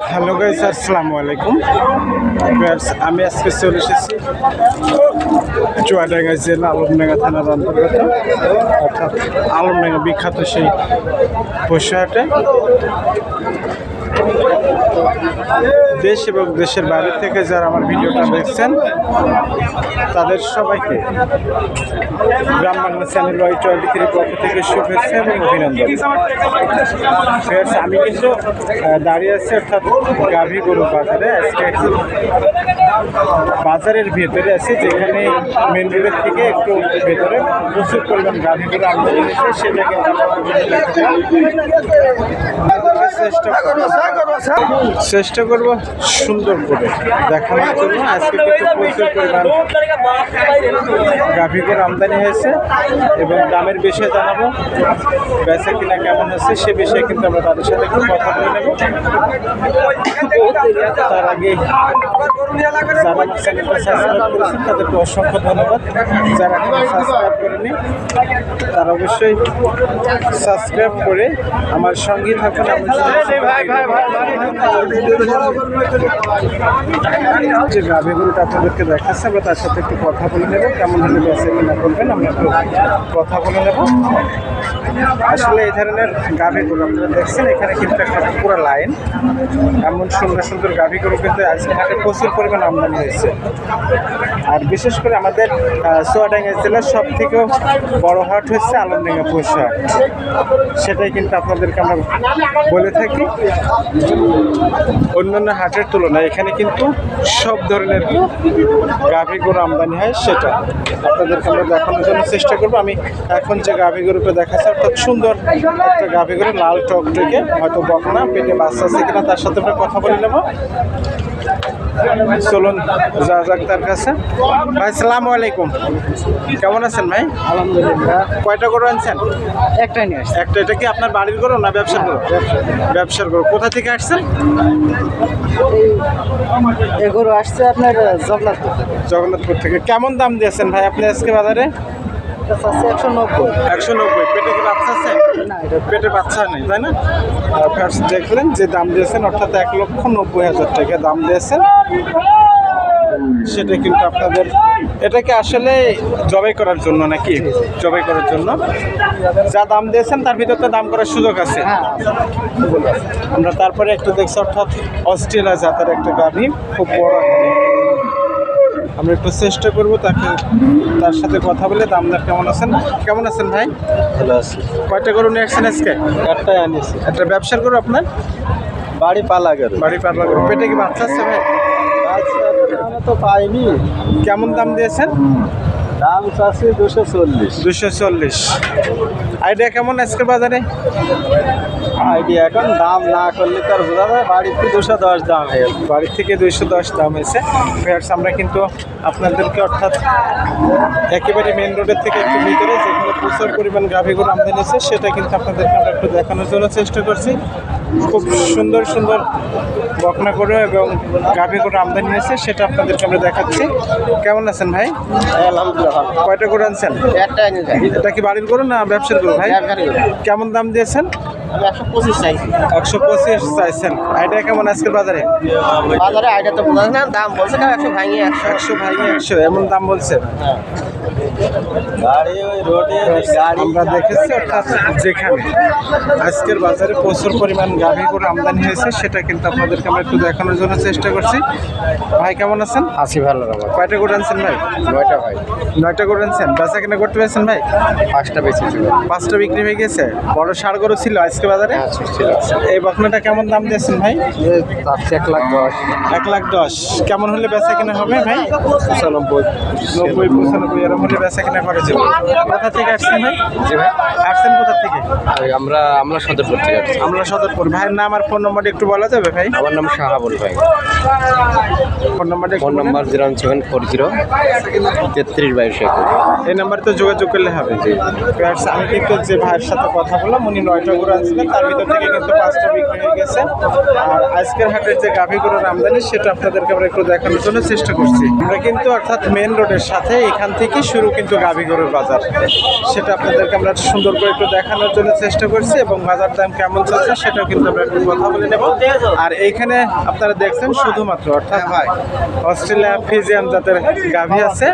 Hello guys, আসসালামু আলাইকুম। আমি আজকে চলে এসেছি চুয়াডাঙ্গা জেলা আলমডাঙ্গা থানার অন্তর্গত, অর্থাৎ আলমডাঙ্গা বিখ্যাত সেই পশুহাটে দেশ এবং দেশের বাইরে থেকে যারা আমার ভিডিওটা দেখছেন তাদের সবাইকে Gram Bangla channel Y twenty three পক্ষ থেকে শুভেচ্ছা এবং অভিনন্দন। আমি কিন্তু দাঁড়িয়ে আছি অর্থাৎ গাভী গরু বাজারে। আজকে বাজারের ভেতরে আছি যেখানে মেন রোডের থেকে একটু ভেতরে প্রচুর পরিমাণ গাভী গরু আমদানি হয়েছে সেটা কিন্তু আমরা চেষ্টা চেষ্টা করব। সুন্দর করে দেখানোর জন্য আজকে কিন্তু প্রচুর পরিমাণ গাভী আমদানি হয়েছে এবং দামের বিষয়ে জানাব বেচা কিনা কেমন হচ্ছে সে বিষয়ে কিন্তু আমরা তাদের সাথে একটু কথা বলে নেব। তার আগে যারা চ্যানেলটা সাবস্ক্রাইব করেছেন, তাদেরকে অসংখ্য ধন্যবাদ। যারা সাবস্ক্রাইব করেনি তারা অবশ্যই সাবস্ক্রাইব করে আমার সঙ্গেই থাকুন। আমার যে গাভী গরুটা আপনাদেরকে দেখাচ্ছে, আমরা তার সাথে একটু কথা বলে নেব। কেমন হলে বেঁচে কিনা করবেন আমরা একটু কথা বলে নেব। আসলে এই ধরনের গাভী গরু আপনারা দেখছেন, এখানে কিন্তু একটা পুরো লাইন। এমন সুন্দর সুন্দর গাভী কিন্তু আজকে হাটে প্রচুর পরিমাণ আমদানি হয়েছে। আর বিশেষ করে আমাদের সোয়াডাঙ্গা জেলার সব থেকেও বড় হাট হচ্ছে আলমডাঙ্গা হাট। সেটাই কিন্তু আপনাদেরকে আমরা বলে থাকি। অন্যান্য হাটের তুলনায় এখানে কিন্তু সব ধরনের গাভী গরু আমদানি হয় সেটা। আপনাদেরকে আমরা দেখানোর জন্য চেষ্টা করব। আমি এখন যে গাভী গরুকে দেখাচ্ছি অর্থাৎ সুন্দর একটা গাভী গরু লাল টকটকে হয়তো বকনা পেটে বাচ্চা আছে কিনা তার সাথে আমরা কথা বলে নেব। চলুন যা যাক তার কাছে। ভাই সালাম আলাইকুম। কেমন আছেন ভাই? আলহামদুলিল্লাহ। কয়টা গরু আনছেন? একটাই নিয়ে আসছে। একটা এটা কি আপনার বাড়ির গরু না ব্যবসার গরু? ব্যবসার গরু। কোথা থেকে আসছেন? এই গরু আসছে আপনার জগন্নাথপুর থেকে। জগন্নাথপুর থেকে। কেমন দাম দিয়েছেন ভাই আপনি আজকে বাজারে? একশো নব্বই। একশো নব্বই। পেটে কি বাচ্চা আছে? পেটে বাচ্চা নেই তাই না? দেখলেন যে দাম দিয়েছেন অর্থাৎ এক লক্ষ নব্বই হাজার টাকা দাম দিয়েছেন। সেটা কিন্তু আপনাদের এটাকে আসলে জবাই করার জন্য নাকি? জবাই করার জন্য? যা দাম দিয়েছেন তার ভিতর দাম করার সুযোগ আছে। হ্যাঁ। আমরা তারপরে একটু দেখছি অর্থাৎ অস্ট্রেলিয়া জাতের একটা গাভী খুব বড়। আমরা একটু চেষ্টা করব তাকে তার সাথে কথা বলে দামদার কেমন আছেন? কেমন আছেন ভাই? ভালো আছে। কয়টা গরু নিয়ে আসছেন আজকে? একটাই আনিছি একটা ব্যবসার গরু আপনার? বাড়ি পালা গেল বাড়ি পাতলা গরু। পেটে কি বাচ্চা আছে ভাই? তো পাইনি। কেমন দাম দিয়েছেন? দাম চাচ্ছি দুশো চল্লিশ। দুশো চল্লিশ। আইডিয়া কেমন আজকের বাজারে? আইডিয়া এখন দাম না করলে তো আর বোঝা যায় বাড়িতে দুশো দশ দাম হয়ে গেল। বাড়ি থেকে দুইশো দশ দাম হয়েছে। ফেয়ার্স আমরা কিন্তু আপনাদেরকে অর্থাৎ একেবারে মেন রোডের থেকে একটু ভিতরে যেখানে প্রচুর পরিমাণ গাভী গরু আমদানি হয়েছে সেটা কিন্তু আপনাদেরকে আমরা একটু দেখানোর জন্য চেষ্টা করছি। খুব সুন্দর সুন্দর বকনা করে এবং গাভী করে আমদানি হয়েছে সেটা আপনাদেরকে আমরা দেখাচ্ছি। কেমন আছেন ভাই? আলহামদুলিল্লাহ কয়টা করে আনছেন? এটা কি বাড়ির করুন না ব্যবসার করুন ভাই? কেমন দাম দিয়েছেন? একশো পঁচিশ চাইছি। একশো পঁচিশ চাইছেন। আইডিয়া কেমন আজকের বাজারে? বাজারে আইডিয়া তো বোঝা না দাম বলছে না একশো ভাঙিয়ে একশো। একশো ভাই একশো এমন দাম বলছে। গাড়ি আমরা দেখেছি অর্থাৎ যেখানে আজকের বাজারে প্রচুর পরিমাণ গাভী করে আমদানি হয়েছে সেটা কিন্তু আপনাদেরকে আমরা একটু দেখানোর জন্য চেষ্টা করছি। ভাই কেমন আছেন? আশি ভালো কয়টা করে আনছেন ভাই? নয়টা ভাই। নয়টা করে আনছেন। বেচা কিনা করতে পেরেছেন ভাই? পাঁচটা বেশি ছিল পাঁচটা বিক্রি হয়ে গেছে। বড় ষাড় গরু ছিল আজকে বাজারে? হ্যাঁ ছিল এই বকনাটা কেমন দাম দিয়েছেন ভাই? এক লাখ দশ। এক লাখ দশ। কেমন হলে বেচা কিনা হবে ভাই? পঁচানব্বই। নব্বই পঁচানব্বই এরকম হলে করে যাবে কোথা থেকে আসছেন ভাই? জি ভাই। আসছেন কোথা থেকে? আমরা আমরা সদরপুর থেকে আসছি। আমরা সদরপুর। ভাইয়ের নাম আর ফোন নম্বরটা একটু বলা যাবে ভাই? আমার নাম শাহাবুল ভাই। ফোন নাম্বারটা phone number zero seven four zero তেত্রিশ বাইশ এই নাম্বারে তো যোগাযোগ করলে হবে। জি। আমি কিন্তু যে ভাইয়ের সাথে কথা বললাম উনি নয়টা গরু আনছিলেন তার ভিতর থেকে কিন্তু পাঁচটা বিক্রি হয়ে গেছে। আর আজকের হাটের যে গাভী গরুর আমদানি সেটা আপনাদেরকে আমরা একটু দেখানোর জন্য চেষ্টা করছি। আমরা কিন্তু অর্থাৎ মেন রোডের সাথে এখান থেকে শুরু শুরু কিন্তু গাভী গরুর বাজার। সেটা আপনাদেরকে আমরা সুন্দর করে একটু দেখানোর জন্য চেষ্টা করছি এবং বাজার দাম কেমন চলছে সেটাও কিন্তু আমরা একটু কথা বলে নেব। আর এইখানে আপনারা দেখছেন শুধুমাত্র অর্থাৎ অস্ট্রেলিয়া ফিজিয়ান জাতের গাভী আছে।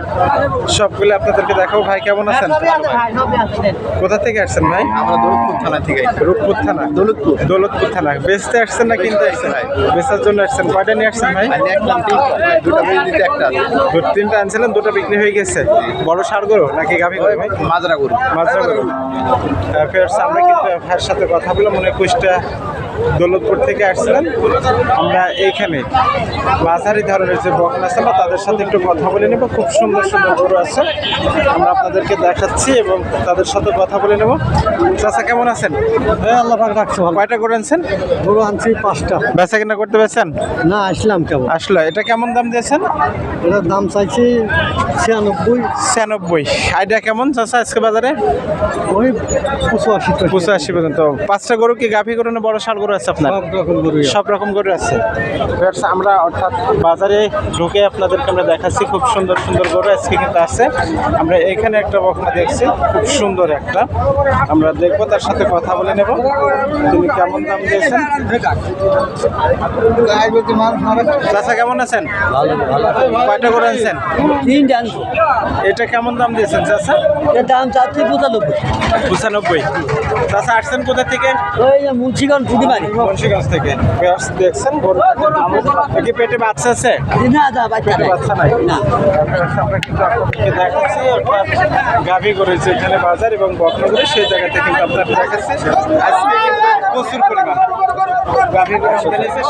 সবগুলো আপনাদেরকে দেখাবো। ভাই কেমন আছেন? কোথা থেকে আসছেন ভাই? আমরা দৌলতপুর থানা থেকে রূপপুর থানা? দৌলতপুর। দৌলতপুর থানা। বেচতে আসছেন না কিনতে আসছেন? ভাই। বেচার জন্য আসছেন। কয়টা নিয়ে আসছেন ভাই? দুটা একটা তিনটা আনছিলেন দুটো বিক্রি হয়ে গেছে। বড় সার গরু নাকি গাভী গরু? ভাই মাজরা গরু। মাজরা গরু। ফের আমরা কিন্তু ভাইয়ের সাথে কথা বলে মনে কুষ্টা দৌলতপুর থেকে আসছিলেন। আমরা এইখানে মাঝারি ধরনের যে বকন আছে আমরা তাদের সাথে একটু কথা বলে নেব। খুব সুন্দর সুন্দর গরু আছে। আমরা আপনাদেরকে দেখাচ্ছি এবং তাদের সাথে কথা বলে নেব। চাচা কেমন আছেন? হ্যাঁ আল্লাহ পাক রাখছে ভালো। কয়টা করে আনছেন? গরু আনছি পাঁচটা। বেচা কিনা করতে পেরেছেন না আসলাম কেমন আসলো। এটা কেমন দাম দিয়েছেন? এটার দাম চাইছি ছিয়ানব্বই। ছিয়ানব্বই। আইডিয়া কেমন চাচা আজকে বাজারে? ওই পঁচাশি পঁচাশি। পর্যন্ত। পাঁচটা গরু কি গাভী গরু না বড় সার গরু আছে আপনার? সব রকম গরু সব রকম গরু আছে? আমরা অর্থাৎ বাজারে ঢুকে আপনাদেরকে আমরা দেখাচ্ছি খুব সুন্দর সুন্দর গরু আজকে কিন্তু আছে। আমরা এখানে একটা বকনা দেখছি খুব সুন্দর একটা। আমরা দেখব তার সাথে কথা বলে নেব। তিনি কেমন দাম দিয়েছেন? চাচা কেমন আছেন? কয়টা গরু আনছেন? এটা কেমন দাম দিয়েছেন চাচা? এর দাম চাচ্ছি পঁচানব্বই। পঁচানব্বই। চাচা আসছেন কোথা থেকে? ওই মুন্সিগঞ্জ ফুটিমারি মুন্সিগঞ্জ থেকে। Friends, দেখছেন? কি পেটে বাচ্চা আছে? না দা বাচ্চা নাই। বাচ্চা নাই? না। আমরা কিন্তু আপনাদেরকে দেখাচ্ছি অর্থাৎ গাভী গরু যেখানে বাজার এবং বকনগরে সেই জায়গাতে কিন্তু আপনার দেখাচ্ছি আজকে কিন্তু প্রচুর পরিমাণ গাভী করে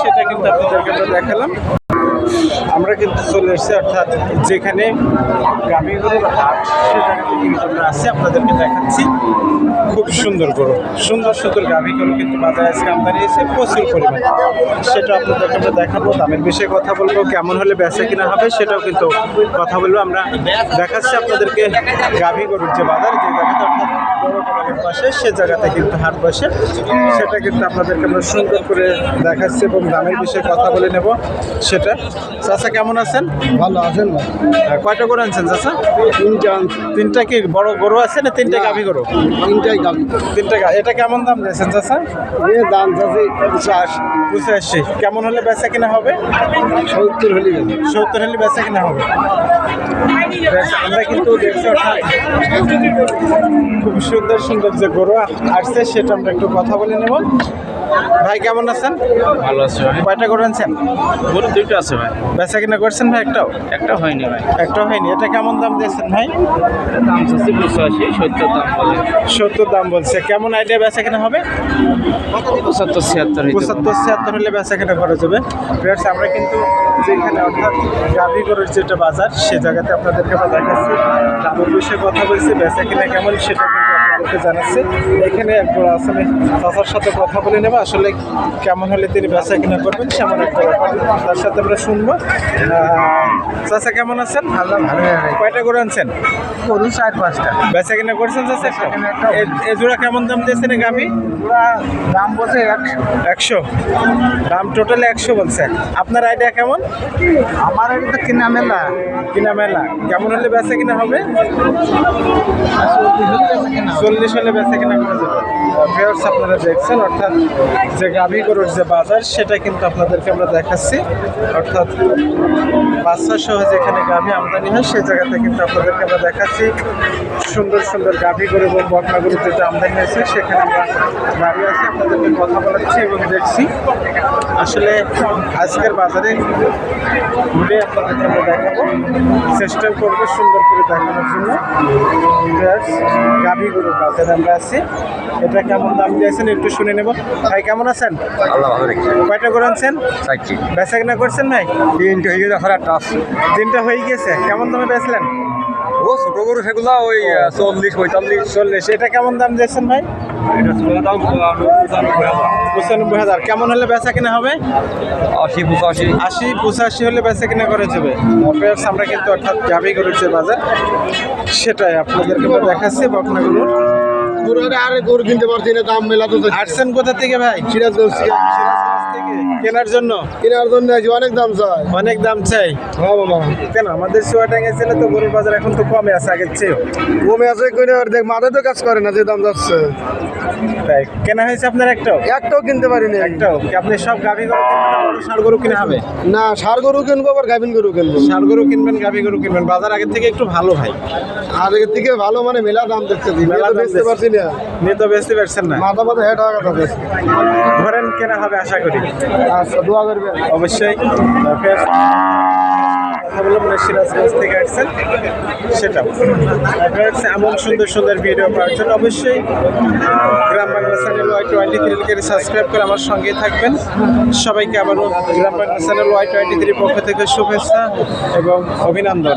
সেটা কিন্তু আপনাদেরকে আমরা দেখালাম। আমরা কিন্তু চলে এসেছি, অর্থাৎ যেখানে গরুর হাট সে জায়গাতে কিন্তু আমরা আপনাদেরকে দেখাচ্ছি। খুব সুন্দর গরু, সুন্দর সুন্দর গাভী গরু কিন্তু বাজারে আজকে আমদানি হয়েছে, প্রচুর পরিমাণ। সেটা আপনাদেরকে আমরা দেখাবো, দামের বিষয়ে কথা বলব, কেমন হলে বেচা কিনা হবে সেটাও কিন্তু কথা বলব। আমরা দেখাচ্ছি আপনাদেরকে গাভী গরুর যে বাজার, যে জায়গাতে অর্থাৎ বড় পাশে সে জায়গাতে কিন্তু হাট বসে। সেটা কিন্তু আপনাদেরকে আমরা সুন্দর করে দেখাচ্ছি এবং দামের বিষয়ে কথা বলে নেব সেটা। চাচা কেমন আছেন? ভালো আছেন কয়টা গরু আনছেন চাচা? তিনটা তিনটা কি বড় গরু আছে না তিনটা গাভী গরু? তিনটাই গাবি তিনটা গা- এটা কেমন দাম দিয়েছেন চাচা? এ দাম চাচ্ছি পঁচাশ পঁচাশি কেমন হলে বেচা কিনা হবে? সত্তর হলে সত্তর হলে বেচা কিনা হবে? আমরা কিন্তু দেখছি অর্থাৎ খুব সুন্দর সুন্দর যে গরু আসছে সেটা আমরা একটু কথা বলে নেব। ভাই কেমন আছেন? ভালো আছে ভাই। কয়টা গরু আনছেন? গরু দুইটা আছে ভাই। বেচা কিনা করছেন ভাই একটাও? একটা হয়নি ভাই। একটাও হয়নি। এটা কেমন দাম দিয়েছেন ভাই? দাম চাচ্ছি পঁচাশি সত্তর দাম বলে। সত্তর দাম বলছে। কেমন আইডিয়া বেচা কিনা হবে? পঁচাত্তর ছিয়াত্তর পঁচাত্তর ছিয়াত্তর হলে বেচা কেনা খরচ হবে। Friends, আমরা কিন্তু যেখানে অর্থাৎ গাভী গরুর যেটা বাজার সে জায়গাতে আপনাদেরকে আমরা দেখাচ্ছি। দামের বিষয়ে কথা বলছি বেচা কিনা কেমন সেটা আপনাদেরকে জানাচ্ছি। এখানে একবার আসলে চাচার সাথে কথা বলে নেব আসলে কেমন হলে তিনি বেচা কিনা করবেন সেমন একটা ব্যাপার। তার সাথে আমরা শুনব। চাচা কেমন আছেন? ভালো কয়টা গরু আনছেন? গরু চার পাঁচটা। বেচা কিনা করছেন চাচা একটা? এ- এ জোড়া কেমন দাম দিয়েছেন গাভী? দাম বলছে একশো। একশো? দাম টোটালি একশো বলছেন আপনার আইডিয়া কেমন? আমার আইডিয়া তো কিনা মেলা। কিনা মেলা। কেমন হলে বেচা কিনা হবে? চল্লিশ হলে বেচা কিনা করা যাবে। ভিউয়ার্স আপনারা দেখছেন, অর্থাৎ যে গাভী গরুর যে বাজার, সেটা কিন্তু আপনাদেরকে আমরা দেখাচ্ছি। অর্থাৎ বাচ্চা সহ যেখানে গাভী আমদানি হয়, সেই জায়গাতে কিন্তু আপনাদেরকে আমরা দেখাচ্ছি। সুন্দর সুন্দর গাভী গরু এবং বকনা গরু যেটা আমদানি হয়েছে। সেখানে আমরা দাঁড়িয়ে আছি, আপনাদেরকে কথা বলাচ্ছি এবং দেখছি। আসলে আজকের বাজারে ঘুরে আপনাদেরকে আমরা দেখাবো। চেষ্টা করব সুন্দর করে দেখানোর জন্য। গাভী গরুর বাজারে আমরা আছি। এটা কেমন দাম দিয়েছেন একটু শুনে নেব। ভাই কেমন আছেন? আল্লাহ ভালো রেখেছে। কয়টা করে আনছেন? চাইছি বেচা কিনা করছেন ভাই? তিনটে হয়ে গেছে একটা আছে। দিনটা হয়ে গেছে। কেমন দামে বেচলেন? ও ছোট গরু সেগুলো ওই চল্লিশ পঁয়তাল্লিশ। চল্লিশ। এটা কেমন দাম দিয়েছেন ভাই? এটা দাম পঁচানব্বই হাজার। কেমন হলে বেচা কিনা হবে? আশি পঁচাশি। আশি পঁচাশি হলে বেচা কিনা করে যাবে। অফেয়ার্স আমরা কিন্তু অর্থাৎ যাবে করেছে বাজার সেটাই আপনাদেরকে দেখাচ্ছি বকনাগুলোর আরে গরু কিনতে পারছি না দাম মেলা তো আসছেন কোথা থেকে ভাই? সিরাজগঞ্জ সিরাজগঞ্জ থেকে। কেনার জন্য? কেনার জন্য অনেক দাম চাই। অনেক দাম চাই? হ্যাঁ বাবা। কেন? আমাদের চুয়াডাঙ্গা জেলে তো গরুর বাজার এখন তো কমে আছে আগের চেয়েও। কমে আছে আর দেখ মাথায় তো কাজ করে না যে দাম যাচ্ছে। তাই কেনা হয়েছে আপনার একটাও? একটাও কিনতে পারিনি একটাও? আপনি সব গাভী গরু ষাড় গরু কিনা হবে না সার গরু কিনবো আবার গাভিন গরু কিনবো। ষাড় গরু কিনবেন গাভী গরু কিনবেন। বাজার আগের থেকে একটু ভালো ভাই। আর এর থেকে ভালো মানে মেলা দাম দেখতে মেলা বেচতে পারছি না। নিয়ে তো বেচতে পারছেন না। মাথা মাথা হেঁট ধরেন কেনা হবে আশা করি। আচ্ছা অবশ্যই। সেটাও এমন সুন্দর সুন্দর ভিডিও অবশ্যই ওয়াই টোয়েন্টি সাবস্ক্রাইব করে আমার সঙ্গে থাকবেন, সবাইকে ওয়াই টোয়েন্টি পক্ষ থেকে শুভেচ্ছা এবং অভিনন্দন।